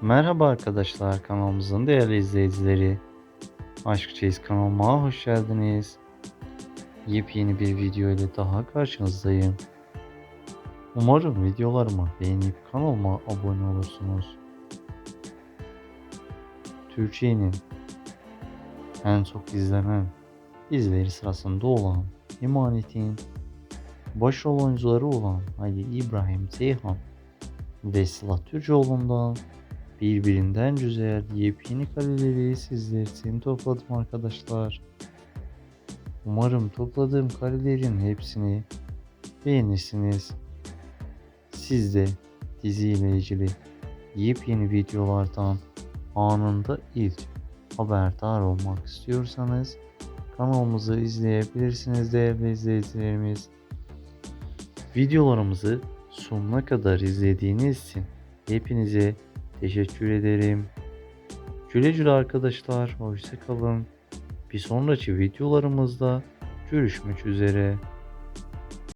Merhaba arkadaşlar kanalımızın değerli izleyicileri. Aşk Çeyiz kanalıma hoş geldiniz. Yepyeni bir video ile daha karşınızdayım. Umarım videolarımı beğenip kanalıma abone olursunuz. Türkiye'nin en çok izlenen dizileri sırasında olan Emanet'in başrol oyuncuları olan Ali İbrahim Ceyhan ve Sıla Türkoğlu'ndan birbirinden güzel yepyeni kareleri sizler için topladım arkadaşlar. Umarım topladığım karelerin hepsini beğenirsiniz. Siz de diziyle ilgili yepyeni videolardan anında ilk haberdar olmak istiyorsanız kanalımızı izleyebilirsiniz değerli izleyicilerimiz. Videolarımızı sonuna kadar izlediğiniz için hepinize teşekkür ederim. Güle güle arkadaşlar. Hoşçakalın. Bir sonraki videolarımızda görüşmek üzere.